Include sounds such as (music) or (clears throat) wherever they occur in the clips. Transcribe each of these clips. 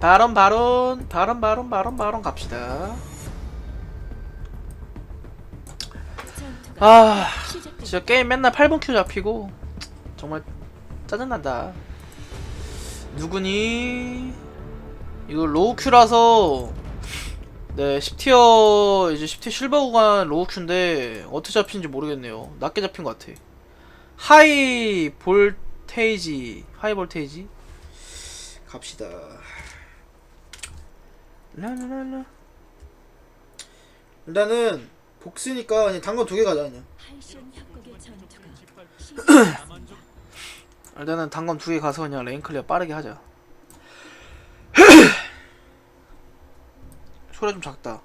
바론 바론 바론 바론 바론 바론 갑시다. 아 진짜 게임 맨날 8분 큐 잡히고 정말 짜증난다. 누구니? 이거 로우 큐라서 네 10티어 이제 10티어 실버 구간 로우 큐인데 어떻게 잡힌지 모르겠네요. 낮게 잡힌 것 같아. 하이 볼테이지 하이 볼테이지. 갑시다 라라라라 일단은 복스니까 그냥 단건 두개 가자 그냥 할시온 협곡의 전투가 일단은 단검 두 개 가서 그냥 레인 클리어 빠르게 하자. (clears throat) 소리 좀 작다.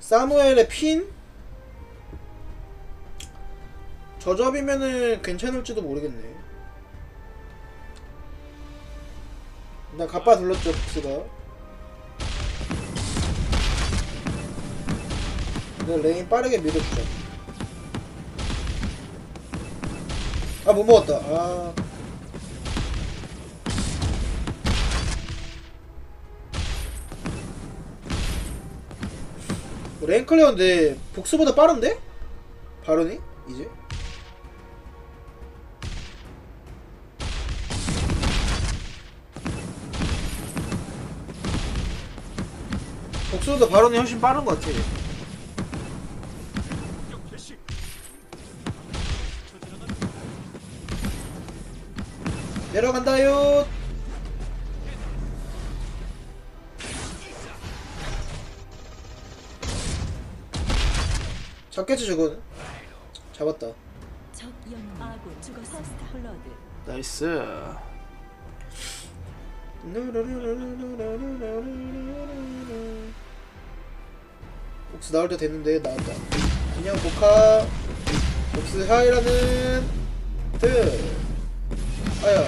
사무엘의 핀? 저접이면은 괜찮을지도 모르겠네. 나 갑바 둘렀죠, 복스가. 내 레인 빠르게 밀어주자. 아, 못 먹었다. 아. 랭클레어인데 복수보다 빠른데? 바로니? 이제? 복수보다 바로니 훨씬 빠른 것 같아. 내려간다요. 잡겠지 저건. 잡았다. 적연 아군 죽었어 블러드 나이스. 복스 나올 때 됐는데 나왔다. 안녕 보카. 복스 하이라는 드. 아야.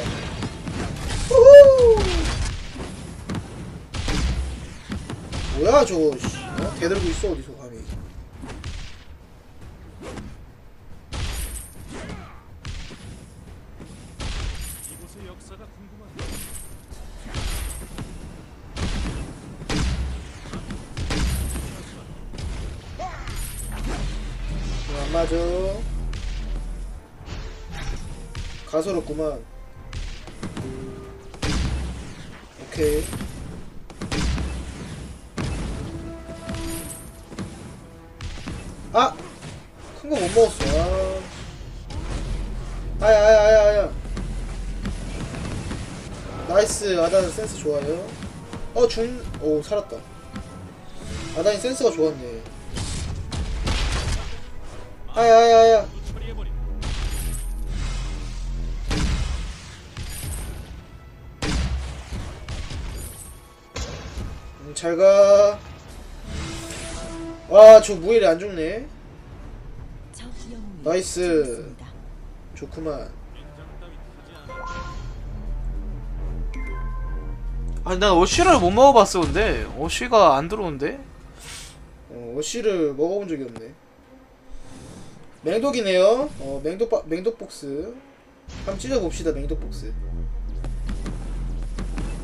우후. 뭐야 저거? 씨. 어? 대들고 있어 어디서 감히? 맞아. 가소롭구만. 오케이. 아! 큰 거 못 먹었어. 아. 아야, 아야, 아야, 아야. 나이스. 아단 센스 좋아요. 어, 중, 오, 살았다. 아단이 센스가 좋았네. 아야, 아야, 아야. 음, 잘 가. 와, 저 무일이 안 죽네. 나이스. 좋구만. 아니, 난 어쉬를 못 먹어봤어, 근데. 어쉬가 안 들어오는데? 어, 어쉬를 먹어본 적이 없네. 맹독이네요. 어, 맹독, 바- 맹독 복스. 한번 찢어 봅시다, 맹독 복스.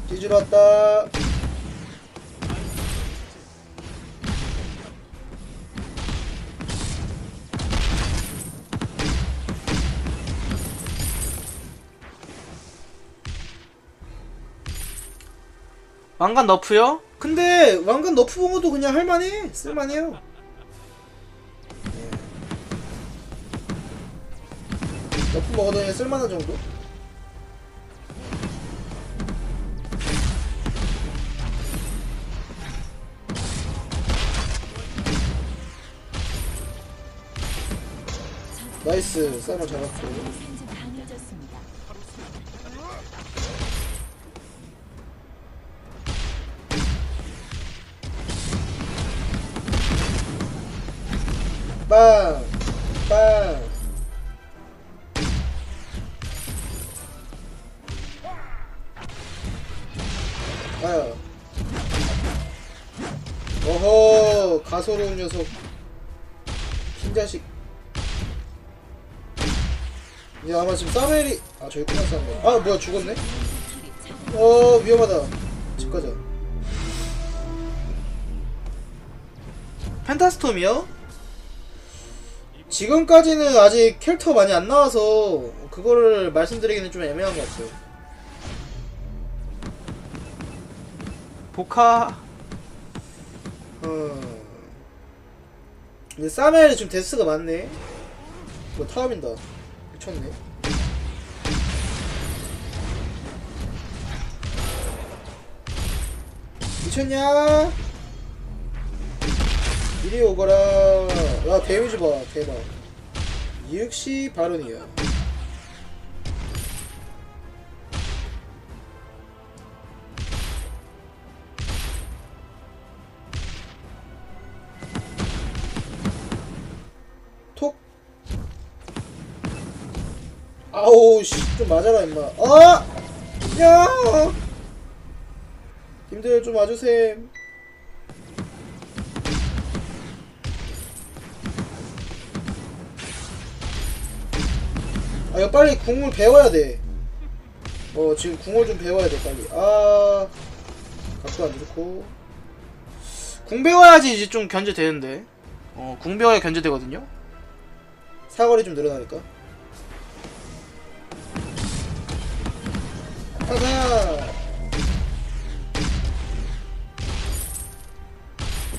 찢으러 왔다. 왕관 너프요? 근데 왕관 너프 봉어도 그냥 할만해 쓸만해요 너프 먹어도 쓸만한 정도? 나이스 쌀을 잡았고! 빵! 가소로운 녀석. 흰 자식. 야 아마 지금 사멜이 아 저기 끝났사멜아 뭐야 죽었네? 어 위험하다. 집 가자. 펜타스톰이요? 지금까지는 아직 캐릭터 많이 안 나와서 그거를 말씀드리기는 좀 애매한 것 같아요. 보카 어... 근데 사멜이 지금 데스가 많네. 뭐 타업인다. 미쳤네. 미쳤냐? 이리 오거라. 야 데미지 봐. 대박. 역시 바론이야 아우 씨좀 맞아라 임마. 아! 야! 님들 좀 와주셈. 아 이거 빨리 궁을 배워야 돼 어 지금 궁을 좀 배워야 돼 빨리. 아 각도 안 좋고. 궁 배워야지 이제 좀 견제되는데. 어 궁 배워야 견제되거든요? 사거리 좀 늘어나니까 가자.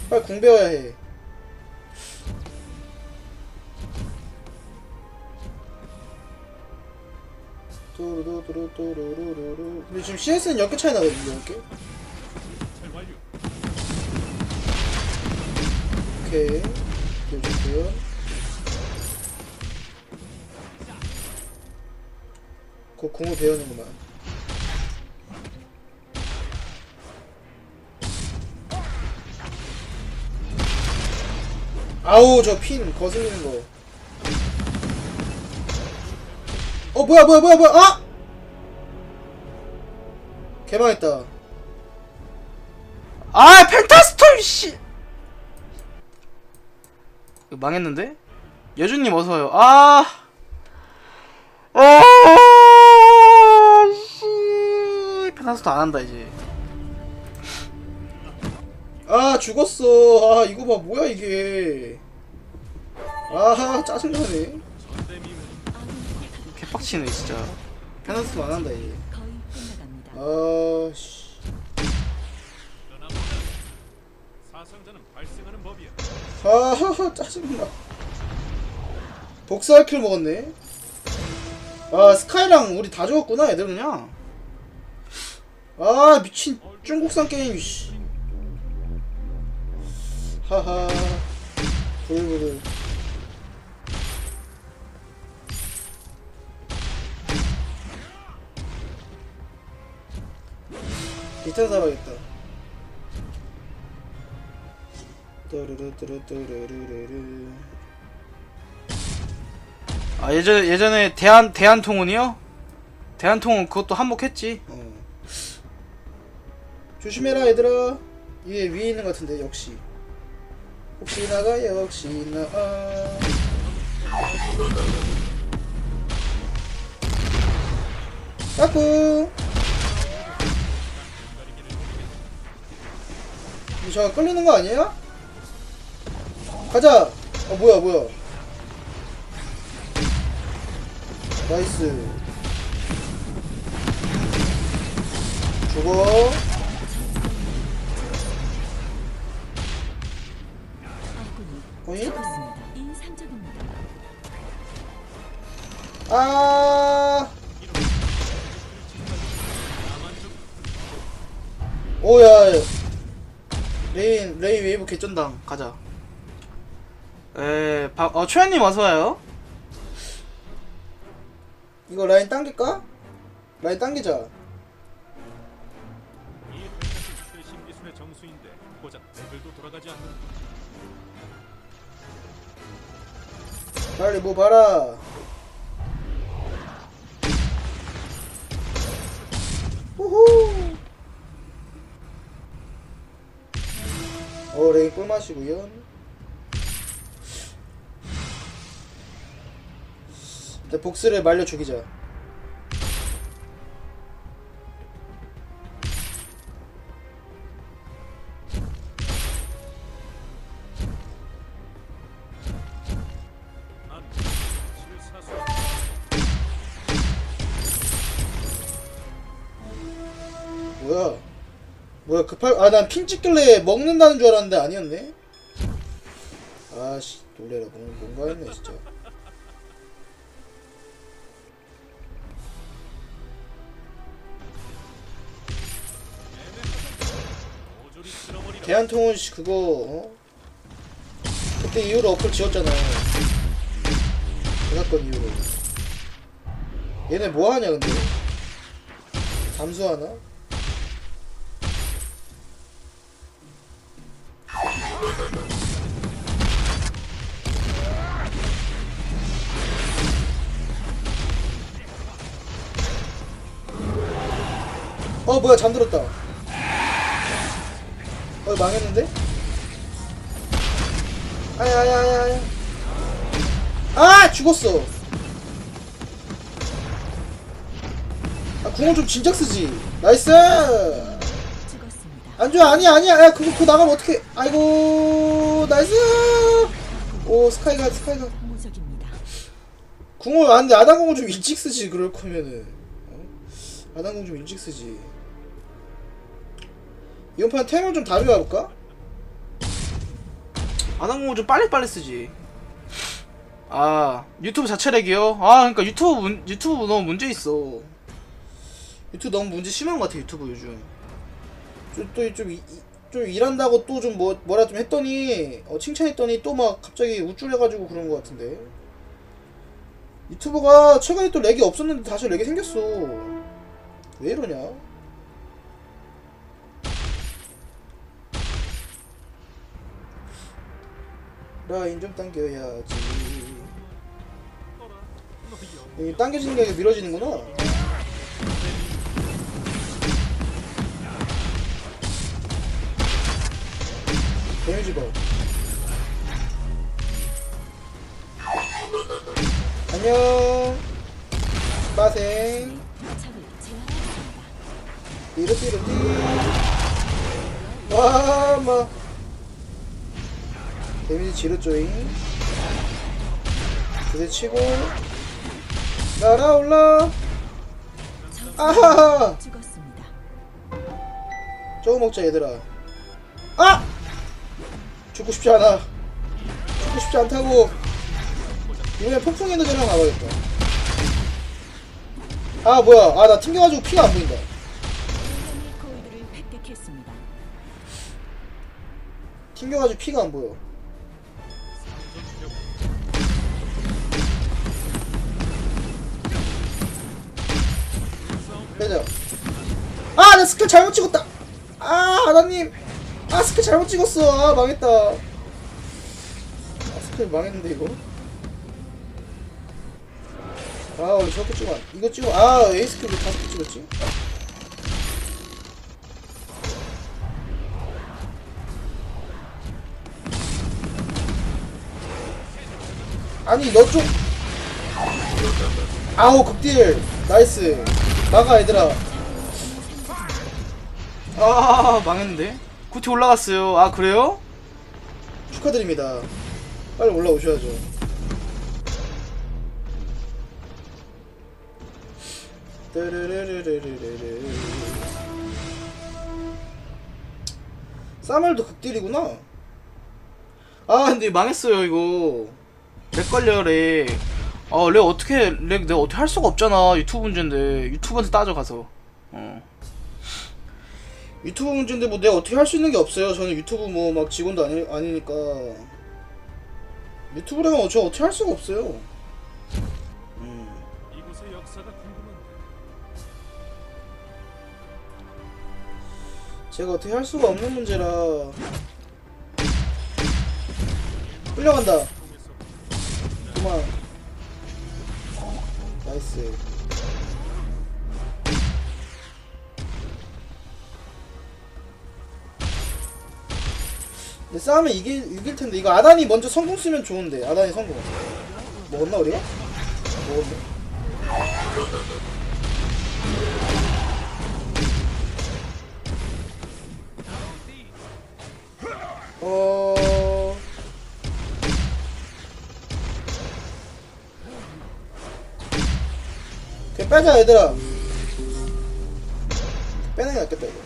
빨리 궁 배워야 해. 뚜루루뚜루뚜루루루 근데 지금 CS는 10개 차이 나거든요 10개? 잘 완료. 오케이. 길 좋고요. 그 궁을 배우는구만 아우 저 핀 거슬리는 거. 어 뭐야 뭐야 뭐야 뭐야 아! 개망했다. 아 펜타스톰 씨 이거 망했는데 여준님 어서요 아 아, 씨. 펜타스톰 안 한다 이제 아 죽었어. 아 이거 봐 뭐야 이게. 아 짜증나네. 개빡치네 진짜 페널티 안 한다 이제. 거의 끝나갑니다. 아 씨. 그러나 보다 사상자는 발생하는 법이야. 아 짜증나. 복사할 킬 먹었네. 아 스카이랑 우리 다 죽었구나 애들 그냥. 아 미친 중국산 게임 씨. 하하. 불불을. 리턴 사봐야겠다. 뚜루루뚜루뚜루루루루. 아 예전에 예전에 대한 대한통운이요 대한통운 그것도 한몫했지 어. 조심해라 얘들아. 위에 위에 있는 것 같은데 역시. 혹시 나가 역시 나. 아. 까꿍. 이거 저 끌리는 거 아니야? 가자. 어 뭐야 뭐야. 나이스. 죽어. 인상적입니다. 아. 오야. 레인 레이 웨이브 개쩐당 가자 에, 바, 어 최현님 어서 와요 이거 라인 당길까? 라인 당기자. 이 펜타시 최신 기술의 정수인데 고작 레벨도 돌아가지 않는 빨리 뭐 봐라. 우후. 어, 레인 꿀맛이구요. 복스를 말려 죽이자. 뭐야 급할 아난핀 찍길래 먹는다는 줄 알았는데 아니었네. 아씨 놀래라 뭔- 뭔가 했네 진짜. 대한통운 씨 그거 어? 그때 이후로 어플 지웠잖아. 그 사건 이후로. 얘네 뭐 하냐 근데? 잠수하나? 어 뭐야 잠들었다. 어 망했는데? 아야 아야 아야 아야 아 죽었어 아 궁을 좀 진작 쓰지 나이스 죽었습니다. 안좋아 아니야 아니야 야 그거 그거 나가면 어떡해 아이고 나이스 오 스카이가 스카이가. 궁을 아 근데 아단궁을 좀 일찍 쓰지 그럴 거면은 어? 아단궁 좀 일찍 쓰지 이번 판 템을 좀 다르게 가볼까? 안한공을 좀 빨리빨리 쓰지. 아 유튜브 자체 렉이요? 아 그러니까 유튜브 문, 유튜브 너무 문제 있어. 유튜브 너무 문제 심한 것 같아 유튜브 요즘. 또좀 좀 일한다고 또 좀 뭐 뭐라 좀 했더니 어, 칭찬했더니 또 막 갑자기 우쭐해가지고 그런 것 같은데 유튜브가 최근에 또 렉이 없었는데 다시 렉이 생겼어 왜 이러냐 라인 좀 당겨야지. 이 당겨지는 게 밀어지는구나. 데미지 봐. 안녕. 빠생. 띠르띠르띠 와마 데미지 지르조잉. 두대 치고. 날아올라. 아하하. 저거 먹자 얘들아. 아! 죽고 싶지 않아. 죽고 싶지 않다고. 이번엔 폭풍 에너지랑 가봐야겠다. 아 뭐야. 아 나 튕겨가지고 피가 안 보인다. 튕겨가지고 피가 안 보여 빼자 아나 스킬 잘못 찍었다. 아 하나님. 아 스킬 잘못 찍었어. 아 망했다. 아 스킬 망했는데 이거? 아 원래 저렇게 찍어. 이거 찍어. 아 A 스킬 왜 다섯 개 찍었지? 아니 너좀. 아우 극딜. 나이스 막아 얘들아 아 망했는데. 구티 올라갔어요. 아 그래요? 축하드립니다 빨리 올라오셔야죠 르르르르르르르 쌈을도 극딜이구나 아 근데 망했어요 이거. 렉 걸려 렉. 아 렉 어떻게 렉 내가 어떻게 할 수가 없잖아 유튜브 문제인데 유튜브한테 따져가서. 어. 유튜브 문제인데 뭐 내가 어떻게 할 수 있는 게 없어요 저는 유튜브 뭐 막 직원도 아니, 아니니까 유튜브라면 저 어떻게 할 수가 없어요 음. 이곳의 역사가 궁금한데. 제가 어떻게 할 수가 없는 문제라 끌려간다 그만 나이스 근데 싸우면 이길, 이길 텐데 이거 아단이 먼저 성공 쓰면 좋은데 아단이 성공 먹었나 우리가? 먹었네. 어. 빼자 얘들아. 빼는 게 낫겠다 이거.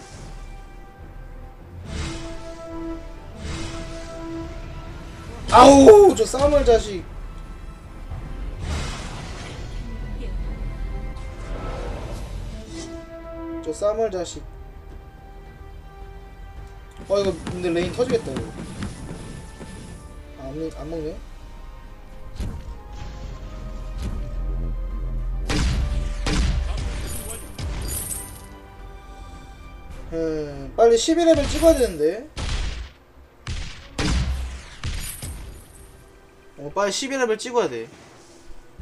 아우 저 싸움을 자식. 저 싸움을 자식. 어 이거 근데 레인 터지겠다 이거. 아, 안, 먹- 안 먹네. 음, 빨리 11레벨 찍어야 되는데. 어 빨리 11레벨 찍어야 돼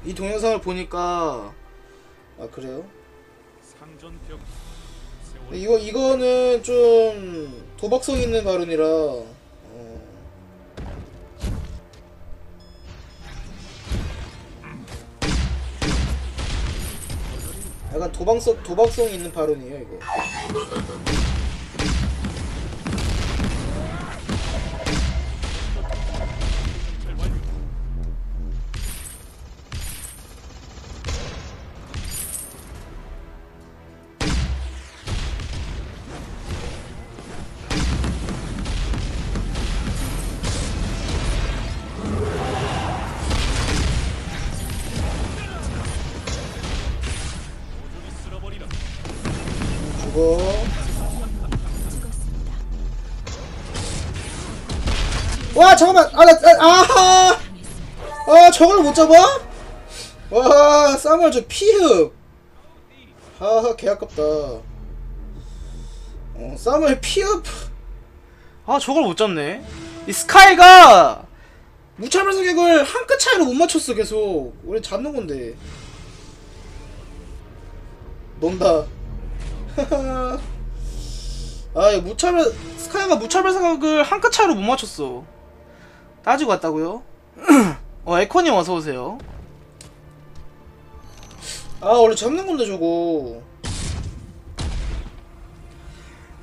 이 동영상을 보니까 아 그래요? 이거 이거는 좀 도박성 있는 발언이라. 약간 도박성 도박성 있는 발언이에요 이거. 저걸 못 잡아? 와 쌈을 저 피흡. 하하 개 아깝다. 어 쌈을 피흡. 아 저걸 못 잡네. 이 스카이가 무차별 사격을 한 끗 차이로 못 맞췄어 계속. 우리 잡는 건데. 논다. (laughs) 아 무차별 스카이가 무차별 사격을 한 끗 차이로 못 맞췄어. 따지고 왔다고요? (clears throat) 어 에코님 어서 오세요. 아 원래 잡는 건데 저거.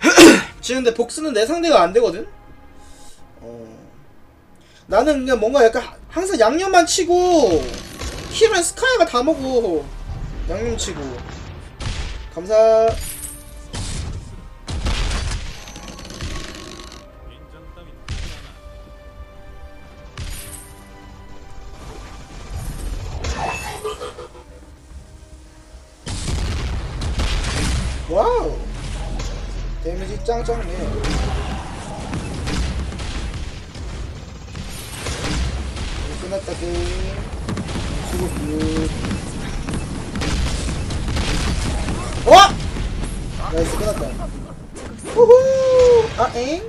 (clears throat) 지금 근데 복수는 내 상대가 안 되거든? 어. 나는 그냥 뭔가 약간 하- 항상 양념만 치고 힐은 스카이가 다 먹어. 양념 치고. 감사 짱짱네 끝났다 게임. 수고 굿 와! 나이스 끝났다. 우후! 아엥?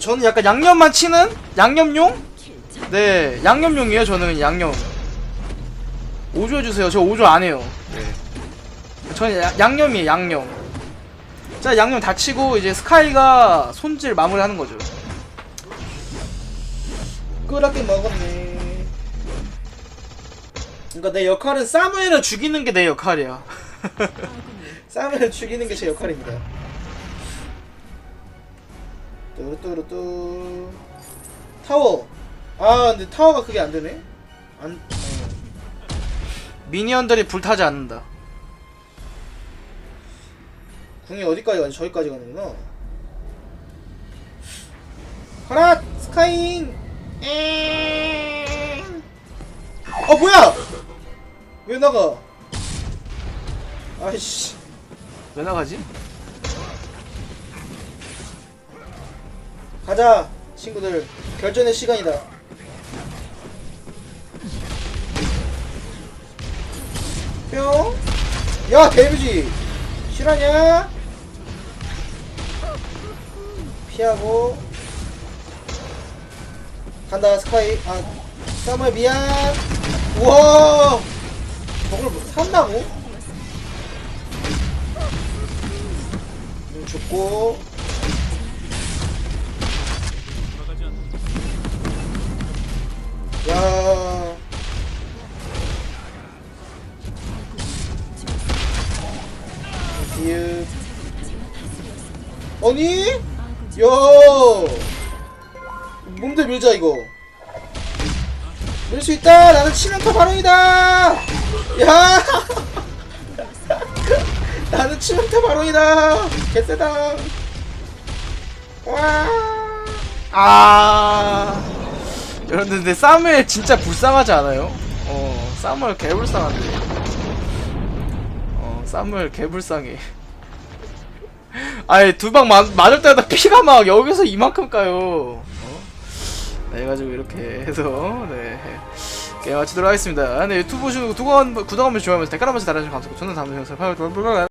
저는 약간 양념만 치는? 양념용? 네 양념용이에요 저는 양념. 오조 해주세요. 저 오조 안 해요. 네. 저는 야- 양념이에요 양념 자 양념 다 치고 이제 스카이가 손질 마무리 하는 거죠 끄럽게 먹었네 그러니까 내 역할은 사무엘을 죽이는 게 내 역할이야 (laughs) 쌈을 죽이는 게 제 역할입니다. 뚜루뚜루뚜 타워. 아 근데 타워가 그게 안 되네. 안. 어. 미니언들이 불타지 않는다 궁이 어디까지 가지? 저기까지 가는구나. 하나 스카잉. 엥. 어 뭐야? 왜 나가? 아이씨. 왜 나가지? 가자 친구들 결전의 시간이다 뿅! 야 데미지 실화냐? 피하고. 간다 스카이. 아 쌈을 미안. 우와! 저걸 뭐 산다고? 눈 죽고. 야. 디유 아니? 야 몸대 밀자 이거. 밀 수 있다! 나는 치명타 발언이다! 야! (laughs) 나는 치명타 발언이다! 개쎄다! 와! 아! 여러분들 근데 사무엘 진짜 불쌍하지 않아요? 어 사무엘 개불쌍한데. 어 사무엘 개불쌍해 아니 두 방 맞을 때마다 피가 막 여기서 이만큼 까요. 어? 네 해가지고 이렇게 해서 네. 게임 마치도록 하겠습니다. 네 유튜브 보시고 구독 한, 구독 한 번씩 좋아하면서 댓글 한 번씩 달아주시면 감사하고 저는 다음 영상에서 봐요